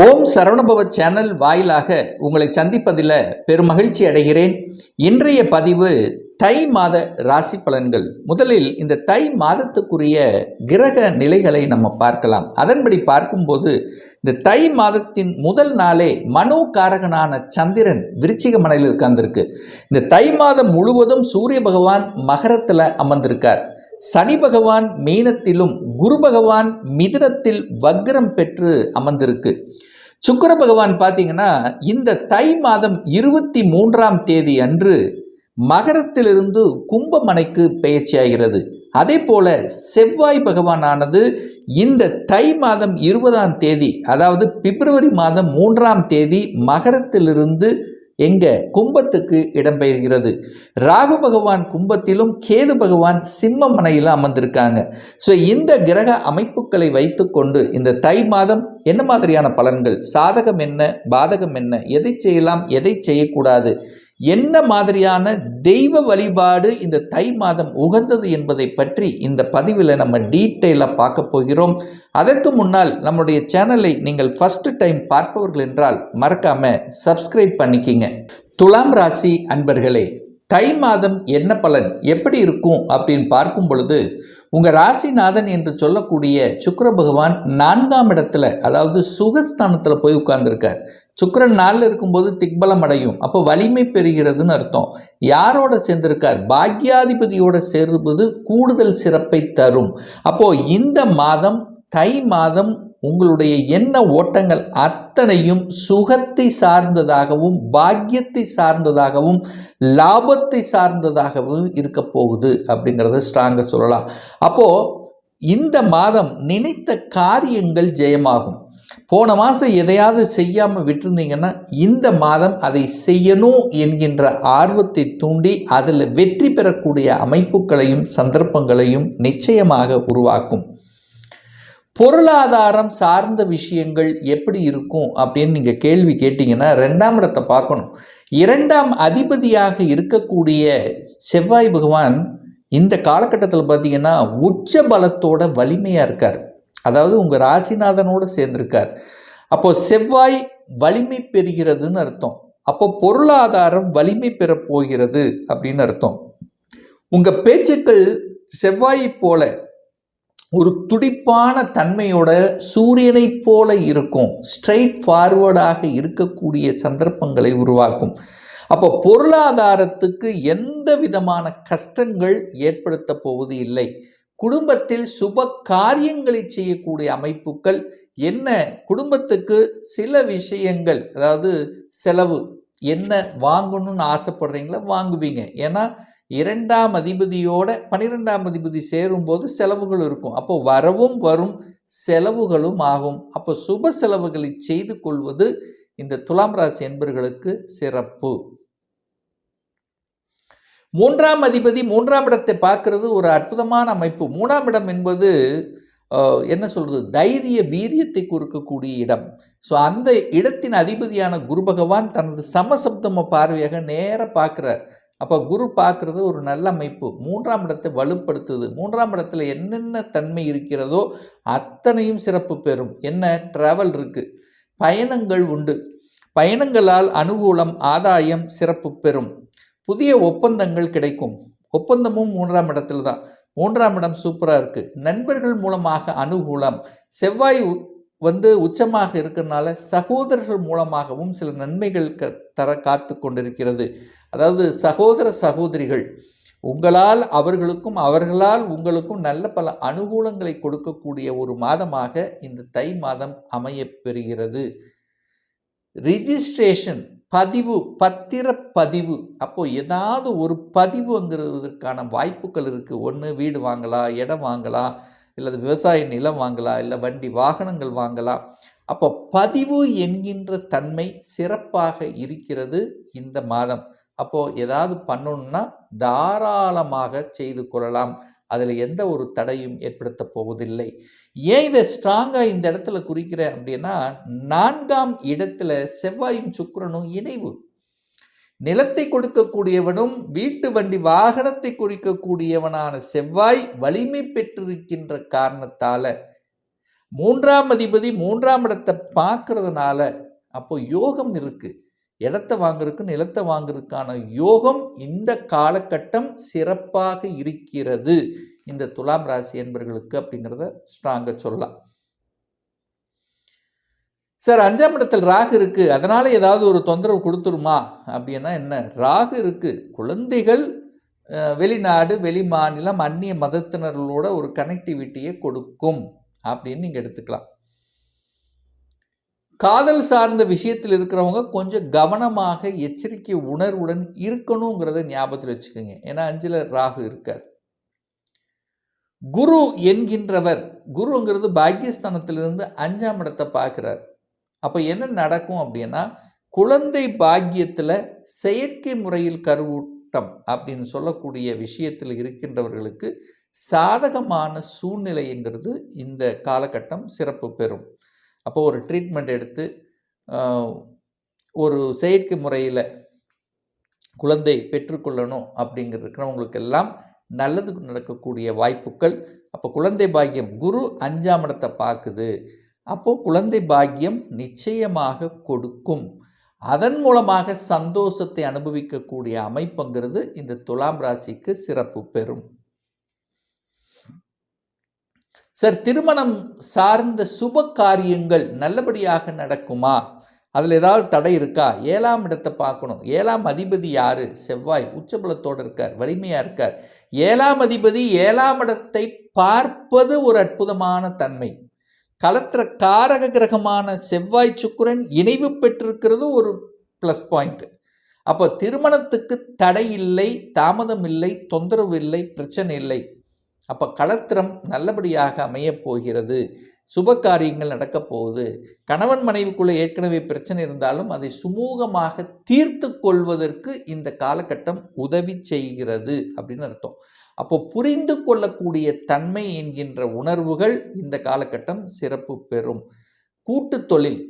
ஓம் Saravanabhava channel வாயிலாக உங்களை சந்திப்பதில் பெருமகிழ்ச்சி அடைகிறேன். இன்றைய பதிவு தை மாத ராசி பலன்கள். முதலில் இந்த தை மாதத்துக்குரிய கிரக நிலைகளை நம்ம பார்க்கலாம். அதன்படி பார்க்கும்போது இந்த தை மாதத்தின் முதல் நாளே மனோகாரகனான சந்திரன் விருச்சிக மனையில் உட்கார்ந்திருக்கு. இந்த தை மாதம் முழுவதும் சூரிய பகவான் மகரத்தில் அமர்ந்திருக்கார். சனி பகவான் மீனத்திலும் குரு பகவான் மிதுனத்தில் வக்ரம் பெற்று அமர்ந்திருக்கு. சுக்கர பகவான் பார்த்தீங்கன்னா இந்த தை மாதம் இருபத்தி மூன்றாம் தேதி அன்று மகரத்திலிருந்து கும்பமனைக்கு பெயர்ச்சியாகிறது. அதே போல செவ்வாய் பகவானானது இந்த தை மாதம் இருபதாம் தேதி அதாவது பிப்ரவரி மாதம் மூன்றாம் தேதி மகரத்திலிருந்து எங்க கும்பத்துக்கு இடம்பெயர்கிறது? ராகு பகவான் கும்பத்திலும் கேது பகவான் சிம்ம மனையில் அமர்ந்திருக்காங்க. ஸோ இந்த கிரக அமைப்புகளை வைத்துக்கொண்டு இந்த தை மாதம் என்ன மாதிரியான பலன்கள்? சாதகம் என்ன? பாதகம் என்ன? எதை செய்யலாம்? எதை செய்யக்கூடாது? என்ன மாதிரியான தெய்வ வழிபாடு இந்த தை மாதம் உகந்தது என்பதை பற்றி இந்த பதிவில் நம்ம டீட்டெயிலாக பார்க்க போகிறோம். அதற்கு முன்னால் நம்முடைய சேனலை நீங்கள் ஃபஸ்ட்டு டைம் பார்ப்பவர்கள் என்றால் மறக்காம சப்ஸ்கிரைப் பண்ணிக்கிங்க. துலாம் ராசி அன்பர்களே தை மாதம் என்ன பலன் எப்படி இருக்கும் அப்படின்னு பார்க்கும் பொழுது உங்கள் ராசிநாதன் என்று சொல்லக்கூடிய சுக்கர பகவான் நான்காம் இடத்துல அதாவது சுகஸ்தானத்தில் போய் உட்கார்ந்துருக்கார். சுக்கரன் நாளில் இருக்கும்போது திக்பலம் அடையும். அப்போ வலிமை பெறுகிறதுன்னு அர்த்தம். யாரோட சேர்ந்திருக்கார்? பாக்யாதிபதியோட சேருவது கூடுதல் சிறப்பை தரும். அப்போது இந்த மாதம் தை மாதம் உங்களுடைய எண்ண ஓட்டங்கள் அத்தனையும் சுகத்தை சார்ந்ததாகவும் பாக்கியத்தை சார்ந்ததாகவும் லாபத்தை சார்ந்ததாகவும் இருக்க போகுது அப்படிங்கிறத ஸ்ட்ராங்காக சொல்லலாம். அப்போது இந்த மாதம் நினைத்த காரியங்கள் ஜெயமாகும். போன மாதம் எதையாவது செய்யாமல் விட்டுருந்தீங்கன்னா இந்த மாதம் அதை செய்யணும் என்கின்ற ஆர்வத்தை தூண்டி அதில் வெற்றி பெறக்கூடிய அமைப்புகளையும் சந்தர்ப்பங்களையும் நிச்சயமாக உருவாக்கும். பொருளாதாரம் சார்ந்த விஷயங்கள் எப்படி இருக்கும் அப்படின்னு நீங்கள் கேள்வி கேட்டிங்கன்னா ரெண்டாம் இடத்தை பார்க்கணும். இரண்டாம் அதிபதியாக இருக்கக்கூடிய செவ்வாய் பகவான் இந்த காலகட்டத்தில் பார்த்தீங்கன்னா உச்ச பலத்தோட வலிமையாக இருக்கார். அதாவது உங்கள் ராசிநாதனோடு சேர்ந்திருக்கார். அப்போது செவ்வாய் வலிமை பெறுகிறதுன்னு அர்த்தம். அப்போ பொருளாதாரம் வலிமை பெறப்போகிறது அப்படின்னு அர்த்தம். உங்கள் பேச்சுக்கள் செவ்வாயை போல ஒரு துடிப்பான தன்மையோட சூரியனைப் போல இருக்கும் ஸ்ட்ரைட் ஃபார்வர்டாக இருக்கக்கூடிய சந்தர்ப்பங்களை உருவாக்கும். அப்போ பொருளாதாரத்துக்கு எந்த விதமான கஷ்டங்கள் ஏற்படுத்த போவது இல்லை. குடும்பத்தில் சுப காரியங்களை செய்யக்கூடிய அமைப்புகள் என்ன? குடும்பத்துக்கு சில விஷயங்கள் அதாவது செலவு என்ன வாங்கணும்னு ஆசைப்படுறீங்களோ வாங்குவீங்க. ஏன்னா இரண்டாம் அதிபதியோட பன்னிரெண்டாம் அதிபதி சேரும்போது செலவுகள் இருக்கும். அப்போ வரவும் வரும் செலவுகளும் ஆகும். அப்போ சுப செலவுகளை செய்து கொள்வது இந்த துலாம் ராசி என்பர்களுக்கு சிறப்பு. மூன்றாம் அதிபதி மூன்றாம் இடத்தை பார்க்கறது ஒரு அற்புதமான அமைப்பு. மூணாம் இடம் என்பது என்ன சொல்கிறது தைரிய வீரியத்தை கொடுக்கக்கூடிய இடம். ஸோ அந்த இடத்தின் அதிபதியான குரு பகவான் தனது சமசப்தம பார்வையாக நேராக பார்க்குறார். அப்போ குரு பார்க்குறது ஒரு நல்ல அமைப்பு. மூன்றாம் இடத்தை வலுப்படுத்துது. மூன்றாம் இடத்துல என்னென்ன தன்மை இருக்கிறதோ அத்தனையும் சிறப்பு பெறும். என்ன? ட்ராவல் இருக்குது பயணங்கள் உண்டு. பயணங்களால் அனுகூலம் ஆதாயம் சிறப்பு பெறும். புதிய ஒப்பந்தங்கள் கிடைக்கும். ஒப்பந்தமும் மூன்றாம் இடத்துல தான். மூன்றாம் இடம் சூப்பராக இருக்குது நண்பர்கள் மூலமாக அனுகூலம். செவ்வாய் வந்து உச்சமாக இருக்கிறனால சகோதரர்கள் மூலமாகவும் சில நன்மைகள் க தர காத்து கொண்டிருக்கிறது. அதாவது சகோதர சகோதரிகள் உங்களால் அவர்களுக்கும் அவர்களால் உங்களுக்கும் நல்ல பல அனுகூலங்களை கொடுக்கக்கூடிய ஒரு மாதமாக இந்த தை மாதம் அமையப்பெறுகிறது. ரிஜிஸ்ட்ரேஷன் பதிவு பத்திர பதிவு அப்போ ஏதாவது ஒரு பதிவுங்கிறதுக்கான வாய்ப்புகள் இருக்குது ஒன்று வீடு வாங்கலாம் இடம் வாங்கலாம் இல்லை விவசாய நிலம் வாங்கலாம் இல்லை வண்டி வாகனங்கள் வாங்கலாம் அப்போ பதிவு என்கின்ற தன்மை சிறப்பாக இருக்கிறது இந்த மாதம். அப்போது ஏதாவது பண்ணணும்னா தாராளமாக செய்து கொள்ளலாம். அதில் எந்த ஒரு தடையும் ஏற்படுத்த போவதில்லை. ஏன் இதை ஸ்ட்ராங்காக இந்த இடத்துல குறிக்கிறேன் அப்படின்னா நான்காம் இடத்துல செவ்வாயும் சுக்கரனும் இணைவு. நிலத்தை கொடுக்கக்கூடியவனும் வீட்டு வண்டி வாகனத்தை குறிக்கக்கூடியவனான செவ்வாய் வலிமை பெற்றிருக்கின்ற காரணத்தால் மூன்றாம் அதிபதி மூன்றாம் இடத்தை பார்க்கறதுனால அப்போ யோகம் இருக்கு. இடத்த வாங்குறதுக்கு நிலத்தை வாங்குறதுக்கான யோகம் இந்த காலகட்டம் சிறப்பாக இருக்கிறது. இந்த துலாம் ராசி என்பர்களுக்கு அப்படிங்கிறத ஸ்ட்ராங்காக சொல்லலாம். சார் அஞ்சாம் இடத்தில் ராகு இருக்குது அதனால் ஏதாவது ஒரு தொந்தரவு கொடுத்துருமா? அப்படின்னா என்ன? ராகு இருக்குது குழந்தைகள் வெளிநாடு வெளி மாநிலம் அந்நிய மதத்தினர்களோட ஒரு கனெக்டிவிட்டியை கொடுக்கும் அப்படின்னு நீங்கள் எடுத்துக்கலாம். காதல் சார்ந்த விஷயத்தில் இருக்கிறவங்க கொஞ்சம் கவனமாக எச்சரிக்கை உணர்வுடன் இருக்கணுங்கிறத ஞாபகத்தில் வச்சுக்கோங்க. ஏன்னா அஞ்சில் ராகு இருக்கார். குரு என்கின்றவர். குருங்கிறது பாக்கியஸ்தானத்திலிருந்து அஞ்சாம் இடத்தை பார்க்குறார். அப்போ என்ன நடக்கும் அப்படின்னா குழந்தை பாக்கியத்தில் செயற்கை முறையில் கருவூட்டம் அப்படின்னு சொல்லக்கூடிய விஷயத்தில் இருக்கின்றவர்களுக்கு சாதகமான சூழ்நிலைங்கிறது இந்த காலகட்டம் சிறப்பு பெறும். அப்போ ஒரு ட்ரீட்மெண்ட் எடுத்து ஒரு செயற்கை முறையில் குழந்தை பெற்றுக்கொள்ளணும் அப்படிங்கிறவங்களுக்கு எல்லாம் நல்லது நடக்கக்கூடிய வாய்ப்புகள். அப்போ குழந்தை பாக்கியம் குரு அஞ்சாம் இடத்தை பார்க்குது. அப்போது குழந்தை பாக்கியம் நிச்சயமாக கொடுக்கும். அதன் மூலமாக சந்தோஷத்தை அனுபவிக்கக்கூடிய அமைப்புங்கிறது இந்த துலாம் ராசிக்கு சிறப்பு பெறும். சார் திருமணம் சார்ந்த சுப காரியங்கள் நல்லபடியாக நடக்குமா? அதில் ஏதாவது தடை இருக்கா? ஏழாம் இடத்தை பார்க்கணும். ஏழாம் அதிபதி யார்? செவ்வாய். உச்சபலத்தோடு இருக்கார். வலிமையாக இருக்கார். ஏழாம் அதிபதி ஏழாம் இடத்தை பார்ப்பது ஒரு அற்புதமான தன்மை. கலத்திர காரக கிரகமான செவ்வாய் சுக்கரன் இணைவு பெற்றிருக்கிறது ஒரு ப்ளஸ் பாயிண்ட் அப்போ திருமணத்துக்கு தடை இல்லை தாமதம் இல்லை தொந்தரவு இல்லை பிரச்சனை இல்லை. அப்போ களத்திரம் நல்லபடியாக அமையப் போகிறது. சுப காரியங்கள் நடக்கப் போகுது. கணவன் மனைவிக்குள்ளே ஏற்கனவே பிரச்சனை இருந்தாலும் அதை சுமூகமாக தீர்த்து கொள்வதற்கு இந்த காலகட்டம் உதவி செய்கிறது அப்படின்னு அர்த்தம். அப்போ புரிந்து கொள்ளக்கூடிய தன்மை என்கின்ற உணர்வுகள் இந்த காலகட்டம் சிறப்பு பெறும். கூட்டு தொழில்.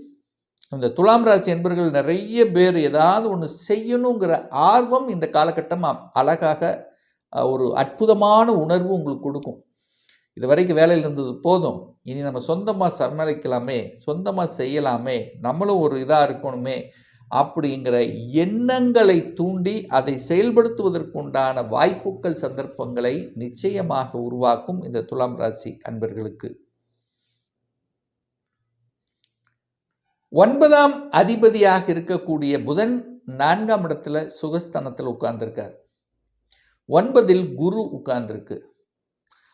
இந்த துலாம் ராசி என்பர்கள் நிறைய பேர் ஏதாவது ஒன்று செய்யணுங்கிற ஆர்வம் இந்த காலகட்டம் அழகாக ஒரு அற்புதமான உணர்வு உங்களுக்கு கொடுக்கும். இது வரைக்கும் வேலையில் இருந்தது போதும். இனி நம்ம சொந்தமாக சமாளிக்கலாமே சொந்தமாக செய்யலாமே நம்மளும் ஒரு இதாக இருக்கணுமே அப்படிங்கிற எண்ணங்களை தூண்டி அதை செயல்படுத்துவதற்குண்டான வாய்ப்புகள் சந்தர்ப்பங்களை நிச்சயமாக உருவாக்கும் இந்த துலாம் ராசி அன்பர்களுக்கு. ஒன்பதாம் அதிபதியாக இருக்கக்கூடிய புதன் நான்காம் இடத்துல சுகஸ்தானத்தில் உட்கார்ந்திருக்கார். ஒன்பதில் குரு உட்கார்ந்திருக்கு.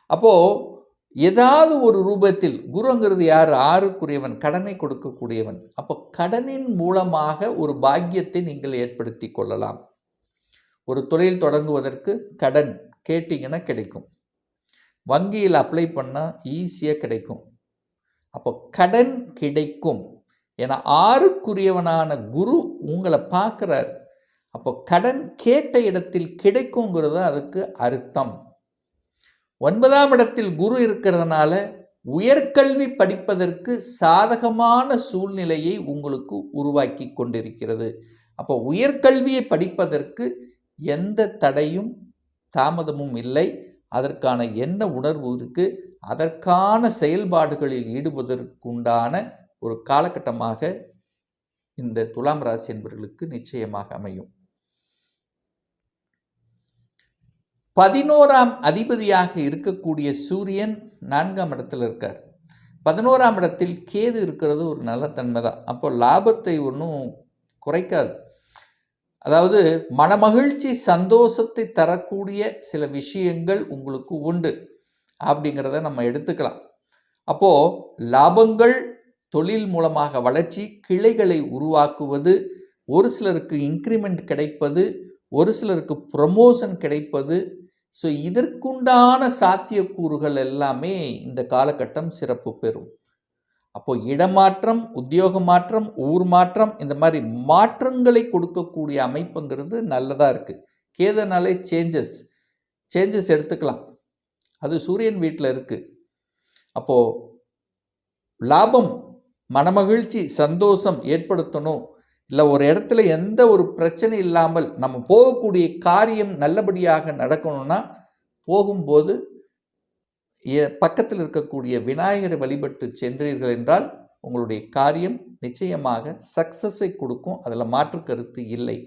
அப்போது ஏதாவது ஒரு ரூபத்தில் குருங்கிறது யார்? ஆறுக்குரியவன் கடனை கொடுக்கக்கூடியவன். அப்போ கடனின் மூலமாக ஒரு பாக்கியத்தை நீங்கள் ஏற்படுத்தி கொள்ளலாம். ஒரு தொழில் தொடங்குவதற்கு கடன் கேட்டிங்கன்னா கிடைக்கும். வங்கியில் அப்ளை பண்ணால் ஈஸியாக கிடைக்கும். அப்போ கடன் கிடைக்கும். ஏன்னா ஆறுக்குரியவனான குரு உங்களை பார்க்குறார். அப்போ கடன் கேட்ட இடத்தில் கிடைக்குங்கிறது அதுக்கு அர்த்தம். ஒன்பதாம் இடத்தில் குரு இருக்கிறதுனால உயர்கல்வி படிப்பதற்கு சாதகமான சூழ்நிலையை உங்களுக்கு உருவாக்கி கொண்டிருக்கிறது. அப்போ உயர்கல்வியை படிப்பதற்கு எந்த தடையும் தாமதமும் இல்லை. அதற்கான என்ன உணர்வு இருக்குது அதற்கான செயல்பாடுகளில் ஈடுபதற்குண்டான ஒரு காலகட்டமாக இந்த துலாம் ராசி என்பவர்களுக்கு நிச்சயமாக அமையும். பதினோராம் அதிபதியாக இருக்கக்கூடிய சூரியன் நான்காம் இடத்துல இருக்கார். பதினோராம் இடத்தில் கேது இருக்கிறது ஒரு நல்ல தன்மை தான். அப்போ லாபத்தை ஒன்றும் குறைக்காது. அதாவது மனமகிழ்ச்சி சந்தோஷத்தை தரக்கூடிய சில விஷயங்கள் உங்களுக்கு உண்டு அப்படிங்கிறத நம்ம எடுத்துக்கலாம். அப்போது லாபங்கள் தொழில் மூலமாக வளர்ச்சி கிளைகளை உருவாக்குவது ஒரு சிலருக்கு இன்க்ரிமெண்ட் கிடைப்பது ஒரு சிலருக்கு ப்ரமோஷன் கிடைப்பது ஸோ இதற்குண்டான சாத்தியக்கூறுகள் எல்லாமே இந்த காலகட்டம் சிறப்பு பெறும். அப்போது இடமாற்றம் உத்தியோக மாற்றம் ஊர் மாற்றம் இந்த மாதிரி மாற்றங்களை கொடுக்கக்கூடிய அமைப்புங்கிறது நல்லதாக இருக்குது கேதனாலே சேஞ்சஸ் சேஞ்சஸ் எடுத்துக்கலாம். அது சூரியன் வீட்டில் இருக்குது அப்போது லாபம் மனமகிழ்ச்சி சந்தோஷம் ஏற்படுத்தணும். இல்லை ஒரு இடத்துல எந்த ஒரு பிரச்சனை இல்லாமல் நம்ம போகக்கூடிய காரியம் நல்லபடியாக நடக்கணும்னா போகும்போது பக்கத்தில் இருக்கக்கூடிய விநாயகரை வழிபட்டு சென்றீர்கள் என்றால் உங்களுடைய காரியம் நிச்சயமாக சக்சஸை கொடுக்கும். அதில் மாற்று கருத்து இல்லை.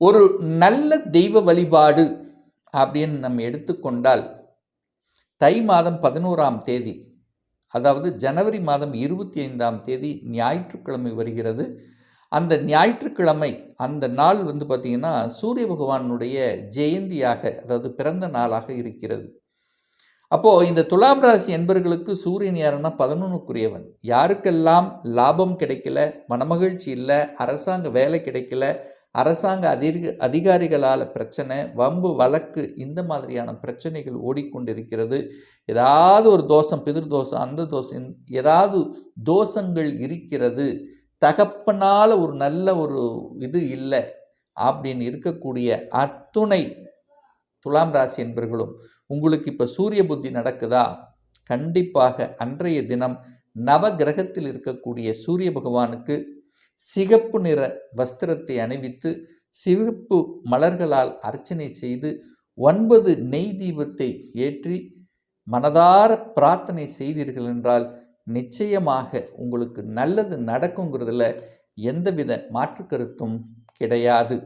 ஒரு நல்ல தெய்வ வழிபாடு அப்படின்னு நம்ம எடுத்துக்கொண்டால் தை மாதம் பதினோராம் தேதி அதாவது ஜனவரி மாதம் இருபத்தி ஐந்தாம் தேதி ஞாயிற்றுக்கிழமை வருகிறது. அந்த ஞாயிற்றுக்கிழமை அந்த நாள் வந்து பார்த்திங்கன்னா சூரிய பகவானுடைய ஜெயந்தியாக அதாவது பிறந்த நாளாக இருக்கிறது. அப்போது இந்த துலாம் ராசி என்பர்களுக்கு சூரியன் யாருன்னா பதினொன்றுக்குரியவன் யாருக்கெல்லாம் லாபம் கிடைக்கல மனமகிழ்ச்சி இல்லை அரசாங்க வேலை கிடைக்கல அரசாங்க அதிக அதிகாரிகளால் பிரச்சனை வம்பு வழக்கு இந்த மாதிரியான பிரச்சனைகள் ஓடிக்கொண்டிருக்கிறது. ஏதாவது ஒரு தோஷம் பிதிர் தோஷம் அந்த தோஷம் ஏதாவது தோஷங்கள் இருக்கிறது. தகப்பனால் ஒரு நல்ல ஒரு இது இல்லை அப்படின்னு இருக்கக்கூடிய அத்துணை துலாம் ராசி என்பர்களும் உங்களுக்கு இப்போ சூரிய புத்தி நடக்குதா? கண்டிப்பாக அன்றைய தினம் நவ கிரகத்தில் இருக்கக்கூடிய சூரிய பகவானுக்கு சிகப்பு நிற வஸ்திரத்தை அணிவித்து சிவப்பு மலர்களால் அர்ச்சனை செய்து ஒன்பது நெய் தீபத்தை ஏற்றி மனதார பிரார்த்தனை செய்தீர்கள் என்றால் நிச்சயமாக உங்களுக்கு நல்லது நடக்குங்கிறதுல எந்தவித மாற்று கருத்தும் கிடையாது.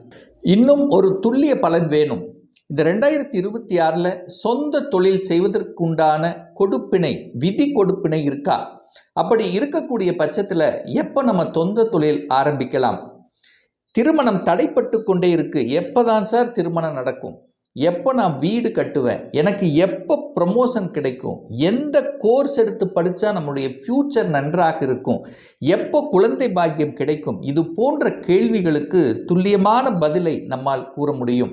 இன்னும் ஒரு துல்லிய பலன் வேணும். இந்த ரெண்டாயிரத்தி இருபத்தி ஆறில் சொந்த தொழில் செய்வதற்குண்டான கொடுப்பினை விதி கொடுப்பினை இருக்கா? அப்படி இருக்கக்கூடிய பட்சத்தில் எப்போ நம்ம சொந்த தொழில் ஆரம்பிக்கலாம்? திருமணம் தடைப்பட்டு கொண்டே இருக்கு. எப்போ தான் சார் திருமணம் நடக்கும்? எப்போ நான் வீடு கட்டுவேன்? எனக்கு எப்போ ப்ரமோஷன் கிடைக்கும்? எந்த கோர்ஸ் எடுத்து படித்தா நம்மளுடைய ஃப்யூச்சர் நன்றாக இருக்கும்? எப்போ குழந்தை பாக்கியம் கிடைக்கும்? இது போன்ற கேள்விகளுக்கு துல்லியமான பதிலை நம்மால் கூற முடியும்.